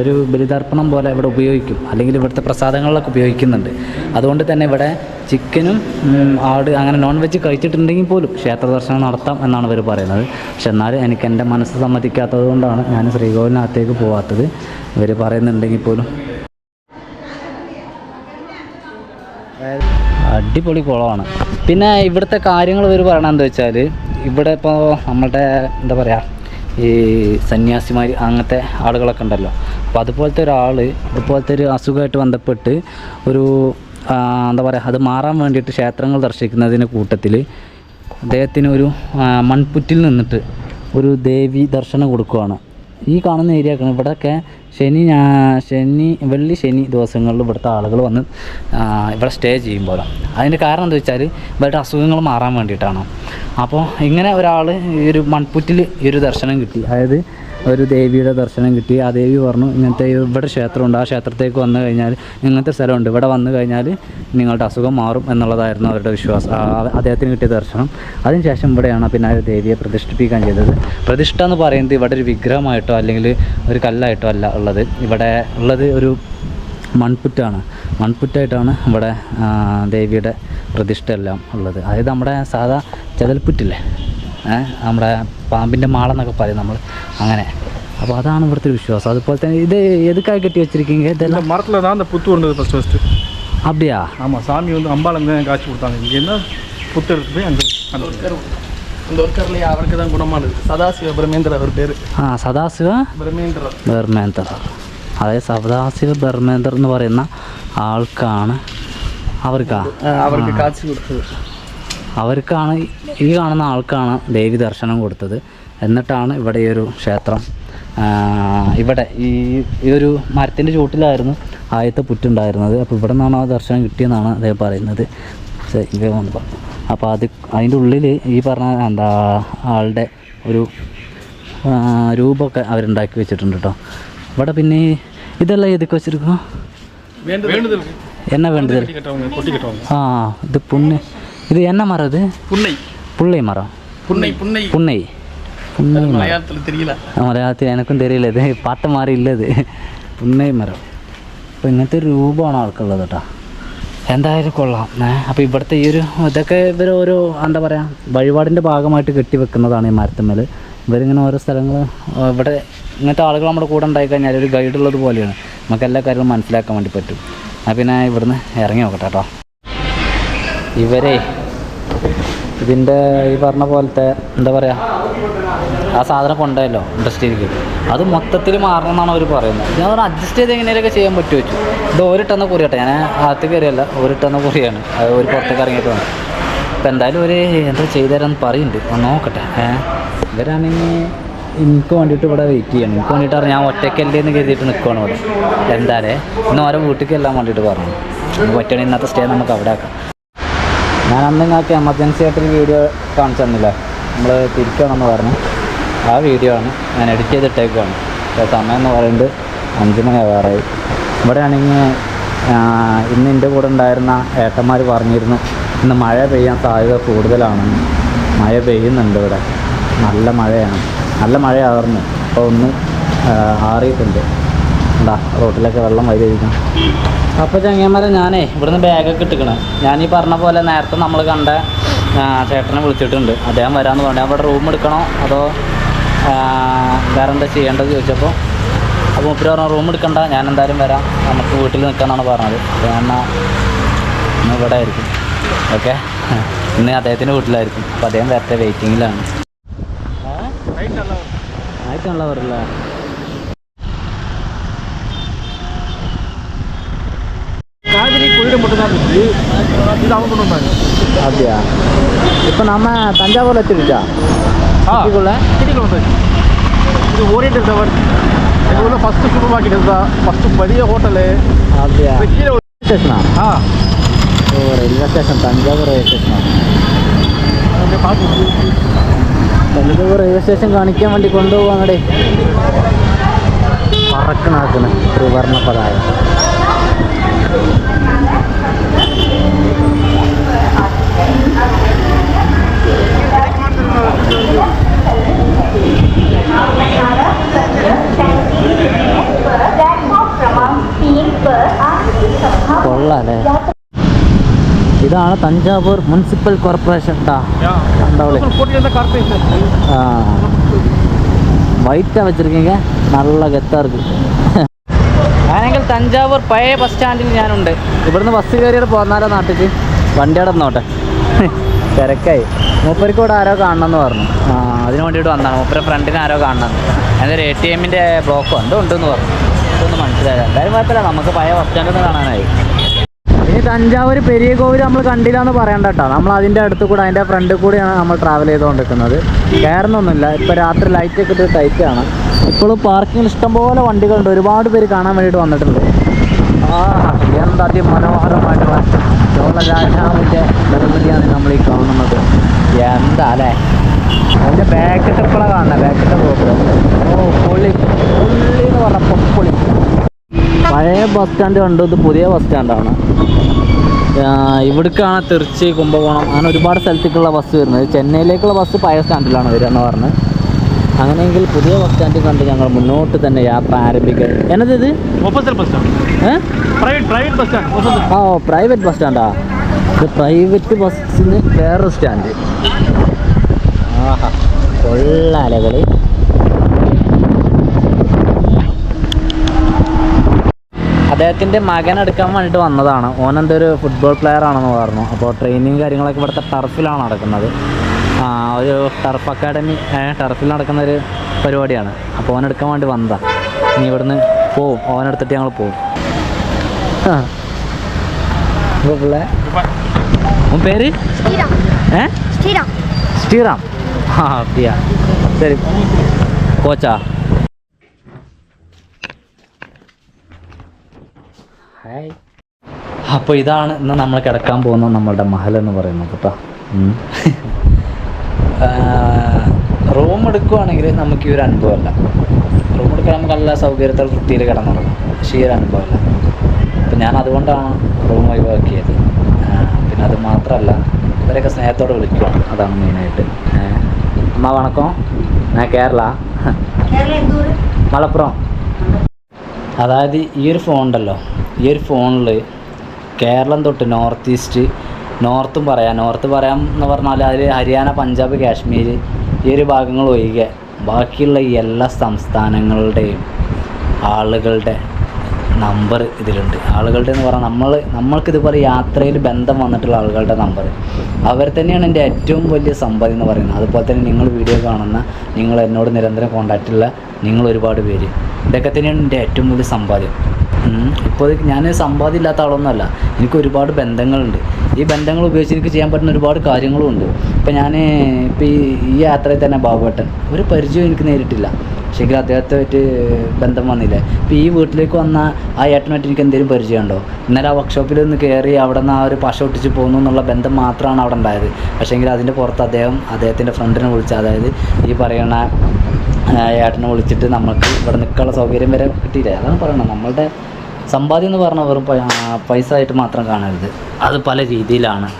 ഒരു ബലിതർപ്പണം പോലെ ഇവിടെ ഉപയോഗിക്കും. അല്ലെങ്കിൽ ഇവിടുത്തെ പ്രസാദങ്ങളിലൊക്കെ ഉപയോഗിക്കുന്നുണ്ട്. അതുകൊണ്ട് തന്നെ ഇവിടെ ചിക്കനും ആട് അങ്ങനെ നോൺ വെജ് കഴിച്ചിട്ടുണ്ടെങ്കിൽ പോലും ക്ഷേത്ര ദർശനം നടത്താം എന്നാണ് ഇവർ പറയുന്നത്. പക്ഷെ എന്നാലും എനിക്ക് എന്റെ മനസ്സ് സമ്മതിക്കാത്തത് കൊണ്ടാണ് ഞാൻ ശ്രീകോവിലിനകത്തേക്ക് പോകാത്തത് ഇവർ പറയുന്നുണ്ടെങ്കിൽ പോലും. അടിപൊളി കുളമാണ്. പിന്നെ ഇവിടുത്തെ കാര്യങ്ങൾ ഇവർ പറയണത് എന്താ വെച്ചാൽ ഇവിടെ ഇപ്പോൾ നമ്മളുടെ എന്താ പറയുക ഈ സന്യാസിമാർ അങ്ങനത്തെ ആളുകളൊക്കെ ഉണ്ടല്ലോ. അപ്പോൾ അതുപോലത്തെ ഒരാൾ ഇതുപോലത്തെ ഒരു അസുഖമായിട്ട് ബന്ധപ്പെട്ട് ഒരു എന്താ പറയുക അത് മാറാൻ വേണ്ടിയിട്ട് ക്ഷേത്രങ്ങൾ ദർശിക്കുന്നതിന് കൂട്ടത്തിൽ അദ്ദേഹത്തിന് ഒരു മൺപുറ്റിൽ നിന്നിട്ട് ഒരു ദേവി ദർശനം കൊടുക്കുകയാണ് ഈ കാണുന്ന ഏരിയ ഇവിടെയൊക്കെ ശനി ഞാ- ശനി വെള്ളി ശനി ദിവസങ്ങളിൽ ഇവിടുത്തെ ആളുകൾ വന്ന് ഇവിടെ സ്റ്റേ ചെയ്യുമ്പോൾ അതിന്റെ കാരണം എന്താ വെച്ചാൽ ഇവരുടെ അസുഖങ്ങൾ മാറാൻ വേണ്ടിയിട്ടാണ്. അപ്പോൾ ഇങ്ങനെ ഒരാൾ ഈ ഒരു മൺപുറ്റിൽ ഈ ഒരു ദർശനം കിട്ടി. അതായത് ഒരു ദേവിയുടെ ദർശനം കിട്ടി. ആ ദേവി പറഞ്ഞു ഇങ്ങനത്തെ ഇവിടെ ക്ഷേത്രമുണ്ട് ആ ക്ഷേത്രത്തേക്ക് വന്നു കഴിഞ്ഞാൽ ഇങ്ങനത്തെ സ്ഥലമുണ്ട്. ഇവിടെ വന്നു കഴിഞ്ഞാൽ നിങ്ങളുടെ അസുഖം മാറും എന്നുള്ളതായിരുന്നു അവരുടെ വിശ്വാസം അദ്ദേഹത്തിന് കിട്ടിയ ദർശനം. അതിനുശേഷം ഇവിടെയാണ് പിന്നെ ആ ദേവിയെ പ്രതിഷ്ഠിപ്പിക്കാൻ ചെയ്തത്. പ്രതിഷ്ഠ എന്ന് പറയുന്നത് ഇവിടെ ഒരു വിഗ്രഹമായിട്ടോ അല്ലെങ്കിൽ ഒരു കല്ലായിട്ടോ അല്ല ഉള്ളത്. ഇവിടെ ഉള്ളത് ഒരു മൺപുറ്റാണ്. മൺപുറ്റായിട്ടാണ് ഇവിടെ ദേവിയുടെ പ്രതിഷ്ഠ എല്ലാം ഉള്ളത്. അതായത് നമ്മുടെ സാധാ ചെതൽപ്പുറ്റില്ലേ നമ്മുടെ പാമ്പിന്റെ മാളെന്നൊക്കെ പറയും നമ്മൾ അങ്ങനെ അപ്പോൾ അതാണ് ഇവിടുത്തെ ഒരു വിശ്വാസം അതുപോലെ തന്നെ ഇത് എതുക്കായി കെട്ടി വെച്ചിരിക്കீங்க இதெல்லாம் மரத்தில் தான் அந்த புத்து வந்தது ஃபஸ்ட்டு ஃபஸ்ட்டு அப்படியா ஆமாம் சாமி வந்து அம்பாலங்க காய்ச்சி கொடுத்தாங்க இங்கே என்ன புத்து எடுத்து போய் அந்த அந்த ஒர்க்கர்லேயே அவருக்கு தான் குணமானது சதாசிவ பிரமேந்திரர் அவர் பேர் ആ സദാശിവ பிரமேந்திரர் ബർമേന്ദർ അതായത് സദാശിവ ബർമേന്ദർ എന്ന് പറയുന്ന ആൾക്കാണ് അവർക്കാ അവർക്ക് കാച്ചു കൊടുത്തത് അവർക്കാണ് ഈ കാണുന്ന ആൾക്കാണ് ദേവി ദർശനം കൊടുത്തത്. എന്നിട്ടാണ് ഇവിടെ ഈ ഒരു ക്ഷേത്രം ഇവിടെ ഈ ഈ ഒരു മരത്തിന്റെ ചുവട്ടിലായിരുന്നു ആദ്യത്തെ പുറ്റുണ്ടായിരുന്നത്. അപ്പോൾ ഇവിടെ നിന്നാണ് ആ ദർശനം കിട്ടിയെന്നാണ് അദ്ദേഹം പറയുന്നത്. അപ്പോൾ അത് അതിന്റെ ഉള്ളിൽ ഈ പറഞ്ഞ എന്താ ആളുടെ ഒരു രൂപമൊക്കെ അവരുണ്ടാക്കി വെച്ചിട്ടുണ്ട് കേട്ടോ. ഇവിടെ പിന്നെ ഇതെല്ലാം എതുക്കെ വെച്ചിരിക്കുന്നു? എന്നാ വേണ്ടത് ആ ഇത് പുണ്യ ഇത് എന്നാ മരം ഇത് புன்னை പുള്ളി മരം புன்னை புன்னை പുണ്ണൈ പുണ്ണൈ മരം மலையாளத்தில் தெரியல മലയാളത്തിൽ എനക്കും തെരിയില്ല ഇത് പാട്ട് മാറിയില്ല ഇത് പുണ്ണൈ മരം അപ്പോൾ ഇങ്ങനത്തെ ഒരു രൂപമാണ് ആൾക്കുള്ളത് കേട്ടോ എന്തായാലും കൊള്ളാം ഏ അപ്പോൾ ഇവിടുത്തെ ഈ ഒരു ഇതൊക്കെ ഇവർ ഓരോ എന്താ പറയുക വഴിപാടിൻ്റെ ഭാഗമായിട്ട് കെട്ടി വെക്കുന്നതാണ് ഈ മരത്തുമ്മൽ ഇവരിങ്ങനെ ഓരോ സ്ഥലങ്ങൾ ഇവിടെ ഇങ്ങനത്തെ ആളുകൾ നമ്മുടെ കൂടെ ഉണ്ടായി കഴിഞ്ഞാൽ ഒരു ഗൈഡ് ഉള്ളത് പോലെയാണ് നമുക്ക് എല്ലാ കാര്യങ്ങളും മനസ്സിലാക്കാൻ വേണ്ടി പറ്റും എന്നാൽ പിന്നെ ഇവിടുന്ന് ഇറങ്ങി നോക്കട്ടെ കേട്ടോ ഇവരെ ഇതിന്റെ ഈ പറഞ്ഞ പോലത്തെ എന്താ പറയുക ആ സാധനം കൊണ്ടല്ലോ ഇൻഡസ്ട്രിയിലേക്ക് അത് മൊത്തത്തിൽ മാറണം എന്നാണ് അവർ പറയുന്നത്. ഞാൻ പറഞ്ഞു അഡ്ജസ്റ്റ് ചെയ്ത് എങ്ങനെയൊക്കെ ചെയ്യാൻ പറ്റുമോ വെച്ചു ഇത് ഓരിട്ടെന്ന കുറിയട്ടെ. ഞാൻ അകത്ത് കയറിയല്ല ഓരിട്ടെന്ന കുറിയാണ്. അത് ഒരു പുറത്തേക്ക് ഇറങ്ങിയിട്ട് വേണം അപ്പം എന്തായാലും ഒരു എന്താ ചെയ്തുതരാമെന്ന് പറയുന്നുണ്ട്. ഒന്ന് നോക്കട്ടെ. ഏഹ് ഇവരാണെങ്കിൽ എനിക്ക് വേണ്ടിയിട്ട് ഇവിടെ വെയിറ്റ് ചെയ്യണം. എനിക്ക് വേണ്ടിയിട്ട് അറിയാം. ഞാൻ ഒറ്റയ്ക്കല്ലേ എന്ന് കരുതിയിട്ട് നിൽക്കുകയാണ് ഇവിടെ. എന്തായാലേ ഇന്ന് ഓരോ വീട്ടിലേക്ക് എല്ലാം വേണ്ടിയിട്ട് പറഞ്ഞു. പറ്റുകയാണെങ്കിൽ ഇന്നത്തെ സ്റ്റേ നമുക്ക് അവിടെ ആക്കാം. ഞാൻ അന്ന് നിങ്ങൾക്ക് എമർജൻസി ആയിട്ടൊരു വീഡിയോ കാണിച്ചു തന്നില്ല? നമ്മൾ തിരിക്കണമെന്ന് പറഞ്ഞു. ആ വീഡിയോ ആണ് ഞാൻ എഡിറ്റ് ചെയ്തിട്ടേക്കാണ് അപ്പോൾ സമയം എന്ന് പറയുന്നത് അഞ്ച് മണി ആവാറായി. ഇവിടെ ആണെങ്കിൽ ഇന്ന് എന്റെ കൂടെ ഉണ്ടായിരുന്ന ഏട്ടന്മാർ പറഞ്ഞിരുന്നു ഇന്ന് മഴ പെയ്യാൻ സാധ്യത കൂടുതലാണ്. മഴ പെയ്യുന്നുണ്ട് ഇവിടെ. നല്ല മഴയാണ്. നല്ല മഴയായിരുന്നു. അപ്പോൾ ഒന്ന് ആറിയിട്ടുണ്ട്. എന്താ റോട്ടിലൊക്കെ വെള്ളം വരുമായിരിക്കും അപ്പോൾ ചങ്ങന്മാരെ ഞാനേ ഇവിടുന്ന് ബാഗൊക്കെ ഇട്ടിക്കണം. ഞാൻ ഈ പറഞ്ഞ പോലെ നേരത്തെ നമ്മൾ കണ്ട ചേട്ടനെ വിളിച്ചിട്ടുണ്ട്. അദ്ദേഹം വരാമെന്ന് പറഞ്ഞു. അവിടെ റൂം എടുക്കണോ? അതോ വേറെ എന്താ ചെയ്യേണ്ടത് ചോദിച്ചപ്പോൾ അപ്പോൾ മുപ്പര് പറഞ്ഞു റൂം എടുക്കണ്ട. ഞാൻ എന്തായാലും വരാം. നമുക്ക് വീട്ടിൽ നിൽക്കാമെന്നാണ് പറഞ്ഞത്. അപ്പോൾ ഞാൻ ഇന്ന് ഇവിടെ ആയിരിക്കും. ഓക്കെ? ഇന്ന് അദ്ദേഹത്തിന്റെ വീട്ടിലായിരിക്കും. അപ്പോൾ അദ്ദേഹം വരട്ടെ വെയിറ്റിങ്ങിലാണ് ആയിട്ടുള്ളവരല്ലേ വരില്ല வீடு மட்டும்தான் இருந்துச்சு இது அவங்க கொண்டு வந்தாங்க அப்படியா? இப்போ நம்ம தஞ்சாவூரில் எடுத்துருச்சா ஆ இதுக்குள்ள கிட்டிக்குள்ள வந்தாச்சு இது ஓரியன்டல் டவர் எங்கள் ஊரில் ஃபஸ்ட்டு சூப்பர் மார்க்கெட் இருந்தால் ஃபஸ்ட்டு பெரிய ஹோட்டலு அப்படியா? கீழே ஒரு ஸ்டேஷனா ஆ? ஒரு ரயில்வே ஸ்டேஷன் தஞ்சாவூர் ரயில்வே ஸ்டேஷனா തഞ്ചാവൂർ റെയിൽവേ സ്റ്റേഷൻ കാണിക്കാൻ വേണ്ടി കൊണ്ടുപോകാൻ കടേ പറക്കണാക്കണ ത്രിവർണ പതാക തഞ്ചാവൂർ മുനിസിപ്പൽ കോർപ്പറേഷൻ. വൈറ്റാ വെച്ചിരിക്കീങ്ക നല്ല ഗത്താ ഞാനെങ്കിൽ തഞ്ചാവൂർ പഴയ ബസ് സ്റ്റാൻഡിൽ ഞാനുണ്ട്. ഇവിടുന്ന് ബസ് കയറിയിട്ട് പോന്നാലോ നാട്ടിക്ക്? വണ്ടി അവിടെ നോട്ടെ തിരക്കായി മൂപ്പരിക്കൂടെ ആരോ കാണണമെന്ന് പറഞ്ഞു. ആ അതിന് വേണ്ടിയിട്ട് വന്നാണ് മൂപ്പര ഫ്രണ്ടിനെ ആരോ കാണണം എന്നൊരു എ ടി എമ്മിന്റെ ബ്ലോക്കോ എന്തോ ഉണ്ടെന്ന് പറഞ്ഞു. ഇതൊന്നും മനസ്സിലായില്ല. എന്തായാലും കുഴപ്പമില്ല. നമുക്ക് പഴയ ബസ് സ്റ്റാൻഡിൽ നിന്ന് കാണാനായി. തഞ്ചാവൂർ പെരിയ കോവിൽ നമ്മൾ കണ്ടില്ല എന്ന് പറയണ്ട കേട്ടോ നമ്മൾ അതിന്റെ അടുത്ത് കൂടെ അതിന്റെ ഫ്രണ്ടിൽ കൂടെയാണ് നമ്മൾ ട്രാവൽ ചെയ്തുകൊണ്ടിരിക്കുന്നത്. കയറുന്നൊന്നുമില്ല ഇപ്പോൾ രാത്രി ലൈറ്റ് ഒക്കെ ഇട്ട് ടൈറ്റാണ് ഇപ്പോഴും പാർക്കിങ്ങിൽ ഇഷ്ടംപോലെ വണ്ടികളുണ്ട്. ഒരുപാട് പേര് കാണാൻ വേണ്ടിയിട്ട് വന്നിട്ടുണ്ട്. ആ എന്താ അതിമനോഹരമായിട്ടുള്ള ചോള രാജാവിന്റെ നിർമ്മിതിയാണ് നമ്മൾ ഈ കാണുന്നത്. എന്താ അല്ലേ? അതിന്റെ ബാക്കിട്ട് ഇപ്പോഴാണ് കാണുന്നത് ബാക്കിട്ട് ഗോപുരം ഓ പൊളി പൊള്ളി എന്ന് പറഞ്ഞപ്പോൾ പൊളി പഴയ ബസ് സ്റ്റാൻഡ് കണ്ടു. ഇത് പുതിയ ബസ് സ്റ്റാൻഡാണ് ഇവിടേക്കാണ് തിരുച്ചി കുംഭകോണം അങ്ങനെ ഒരുപാട് സ്ഥലത്തേക്കുള്ള ബസ് വരുന്നത്. ചെന്നൈയിലേക്കുള്ള ബസ് പഴയ സ്റ്റാൻഡിലാണ് വരിക എന്ന് പറഞ്ഞ്. അങ്ങനെയെങ്കിൽ പുതിയ ബസ് സ്റ്റാൻഡ് കണ്ട് ഞങ്ങൾ മുന്നോട്ട് തന്നെ യാത്ര ആരംഭിക്കുക എന്നതിത് ഓ പ്രൈവറ്റ് ബസ് സ്റ്റാൻഡാ ഇത് പ്രൈവറ്റ് ബസ്സിന് വേറൊരു സ്റ്റാൻഡ് ആഹാ കൊള്ളാലകളി അദ്ദേഹത്തിൻ്റെ മകൻ എടുക്കാൻ വേണ്ടിയിട്ട് വന്നതാണ് ഓൻ എന്തോ ഒരു ഫുട്ബോൾ പ്ലെയർ ആണെന്ന് പറഞ്ഞു അപ്പോൾ ട്രെയിനിങ് കാര്യങ്ങളൊക്കെ ഇവിടുത്തെ ടർഫിലാണ് നടക്കുന്നത് ആ ഒരു ടർഫ് അക്കാഡമി ടർഫിൽ നടക്കുന്ന ഒരു പരിപാടിയാണ് അപ്പോൾ ഓൻ എടുക്കാൻ വേണ്ടി വന്നതാണ് ഇനി ഇവിടുന്ന് പോവും ഓൻ എടുത്തിട്ട് ഞങ്ങൾ പോവും ആ ഇപ്പൊ പിള്ളേ ഉൻ പേര് ഏ ശ്രീറാം ശ്രീറാം ആ அப்படியா சரி கோச்சா ഹായ് അപ്പോൾ ഇതാണ് ഇന്ന് നമ്മൾ കിടക്കാൻ പോകുന്ന നമ്മളുടെ മഹൽ എന്ന് പറയുന്നത് കേട്ടോ. റൂം എടുക്കുവാണെങ്കിൽ നമുക്ക് ഈ ഒരു അനുഭവമല്ല. റൂം എടുക്കാൻ നമുക്ക് എല്ലാ സൗകര്യത്തോടെ വൃത്തിയിൽ കിടന്നുറങ്ങും. പക്ഷേ ഈ ഒരു അനുഭവമല്ല. അപ്പം ഞാൻ അതുകൊണ്ടാണ് റൂം ഒഴിവാക്കിയത്. പിന്നെ അത് മാത്രമല്ല ഇവരൊക്കെ സ്നേഹത്തോടെ വിളിക്കുവാണ്. അതാണ് മെയിനായിട്ട് അമ്മ വണക്കം. ഞാൻ കേരള. മലപ്പുറം. അതായത് ഈ ഒരു ഫോൺ ഉണ്ടല്ലോ. ഈ ഒരു ഫോണിൽ കേരളം തൊട്ട് നോർത്ത് ഈസ്റ്റ് നോർത്തും പറയാം. നോർത്ത് പറയാം എന്ന് പറഞ്ഞാൽ അതിൽ ഹരിയാന പഞ്ചാബ് കാശ്മീർ ഈ ഒരു ഭാഗങ്ങൾ ഒഴികെ. ബാക്കിയുള്ള എല്ലാ സംസ്ഥാനങ്ങളുടെയും ആളുകളുടെ നമ്പർ ഇതിലുണ്ട്. ആളുകളുടെ എന്ന് പറഞ്ഞാൽ നമ്മൾ നമ്മൾക്ക് ഇതുപോലെ യാത്രയിൽ ബന്ധം വന്നിട്ടുള്ള ആളുകളുടെ നമ്പർ അവർ തന്നെയാണ് എന്റെ ഏറ്റവും വലിയ സമ്പത് എന്ന് പറയുന്നത്. അതുപോലെ തന്നെ നിങ്ങൾ വീഡിയോ കാണുന്ന നിങ്ങൾ എന്നോട് നിരന്തരം കോണ്ടാക്റ്റുള്ള നിങ്ങൾ ഒരുപാട് പേര്. ഇതൊക്കെ തന്നെയാണ് എന്റെ ഏറ്റവും വലിയ സമ്പാദ്യം. ഇപ്പോൾ ഞാൻ സമ്പാദ്യം ഇല്ലാത്ത ആളൊന്നുമല്ല. എനിക്ക് ഒരുപാട് ബന്ധങ്ങളുണ്ട്. ഈ ബന്ധങ്ങൾ ഉപയോഗിച്ച് എനിക്ക് ചെയ്യാൻ പറ്റുന്ന ഒരുപാട് കാര്യങ്ങളും ഉണ്ട് ഇപ്പം ഞാൻ ഇപ്പോൾ ഈ ഈ യാത്രയിൽ തന്നെ ബാബുവേട്ടൻ. ഒരു പരിചയം എനിക്ക് നേരിട്ടില്ല. പക്ഷേങ്കിൽ അദ്ദേഹത്തെ ബന്ധം വന്നില്ലേ? അപ്പോൾ ഈ വീട്ടിലേക്ക് വന്ന ആ ഏട്ടനായിട്ട് എനിക്ക് എന്തെങ്കിലും പരിചയമുണ്ടോ? ഇന്നലെ ആ വർക്ക്ഷോപ്പിൽ നിന്ന് കയറി അവിടെ നിന്ന് ആ ഒരു പശ ഒട്ടിച്ച് പോകുന്നു എന്നുള്ള ബന്ധം മാത്രമാണ് അവിടെ ഉണ്ടായത്. പക്ഷേങ്കിൽ അതിന്റെ പുറത്ത് അദ്ദേഹം അദ്ദേഹത്തിന്റെ ഫ്രണ്ടിനെ വിളിച്ച് അതായത് ഈ പറയുന്ന ഏട്ടനെ വിളിച്ചിട്ട് നമുക്ക് ഇവിടെ നിൽക്കാനുള്ള സൗകര്യം വരെ കിട്ടിയില്ലേ? അതാണ് പറയണത്. നമ്മളുടെ സമ്പാദ്യം എന്ന് പറഞ്ഞാൽ വെറും പൈസ ആയിട്ട് മാത്രം കാണരുത്. അത് പല രീതിയിലാണ്.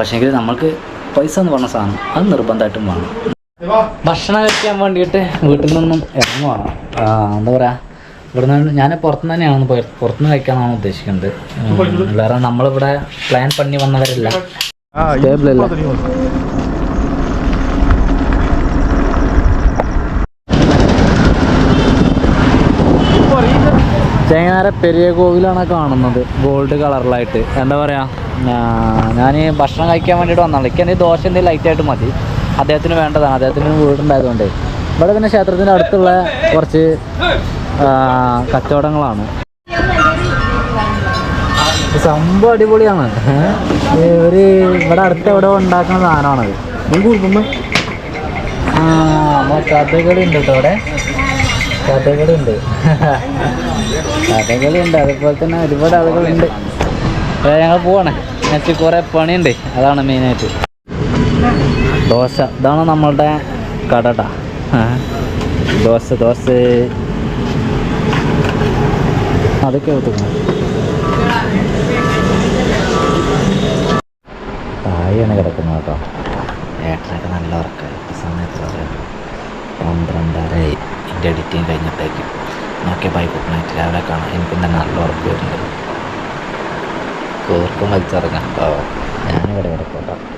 പക്ഷേങ്കിൽ നമ്മൾക്ക് പൈസ എന്ന് പറഞ്ഞ സാധനം അത് നിർബന്ധമായിട്ടും വേണം. ഭക്ഷണം കഴിക്കാൻ വേണ്ടിയിട്ട് വീട്ടിൽ നിന്നും ഇറങ്ങുവാണ്. എന്താ പറയുക ഇവിടുന്ന് ഞാൻ പുറത്തുനിന്ന് തന്നെയാണ് പുറത്തുനിന്ന് കഴിക്കാനാണ് ഉദ്ദേശിക്കുന്നത്. വേറെ നമ്മളിവിടെ പ്ലാൻ പണി വന്നവരല്ല? ചേങ്ങനാര പെരിയ കോവിലാണ് കാണുന്നത് ഗോൾഡ് കളറിലായിട്ട് എന്താ പറയാ ഞാൻ ഭക്ഷണം കഴിക്കാൻ വേണ്ടിയിട്ട് വന്നതാണ്. എനിക്ക് എന്തെങ്കിലും ദോശ എന്തെങ്കിലും ലൈറ്റായിട്ട് മതി. അദ്ദേഹത്തിന് വേണ്ടതാണ്. അദ്ദേഹത്തിന് വീടുണ്ടായതുകൊണ്ട് ഇവിടെ പിന്നെ ക്ഷേത്രത്തിന്റെ അടുത്തുള്ള കുറച്ച് കച്ചവടങ്ങളാണ്. സംഭവം അടിപൊളിയാണ്? ഒരു ഇവിടെ അടുത്ത് എവിടെ ഉണ്ടാക്കുന്ന സാധനമാണത്. കൊടുക്കുമ്പോൾ ആ കഥകളി ഉണ്ട് കേട്ടോ ഇവിടെ കഥകളി ഉണ്ട് കഥകളി ഉണ്ട് അതുപോലെ തന്നെ ഒരുപാട് ആളുകളുണ്ട് ഞങ്ങൾ പോവാണ്. എനിക്ക് കുറേ പണിയുണ്ട്. അതാണ് മെയിനായിട്ട് ദോശ. ഇതാണ് നമ്മളുടെ കടട. ദോശ ദോശ. അതൊക്കെ ഒത്തുക്കണം താഴെയാണ് കിടക്കുന്നത് കേട്ടോ. ഏട്ടനൊക്കെ നല്ല വർക്ക് ഈ സമയത്ത് പറയാം പന്ത്രണ്ടരയായി. എന്റെ എഡിറ്റിങ് കഴിഞ്ഞിട്ടേക്ക് നോക്കിയ ബൈ ഗുഡ് നൈറ്റ് രാവിലെ കാണാം. എനിക്കും തന്നെ നല്ല ഉറക്കം വരുന്നുണ്ട്. കൂർക്കും വലിച്ചിറങ്ങാം. കേട്ടോ ഞാനിവിടെ കിടക്കട്ടോ.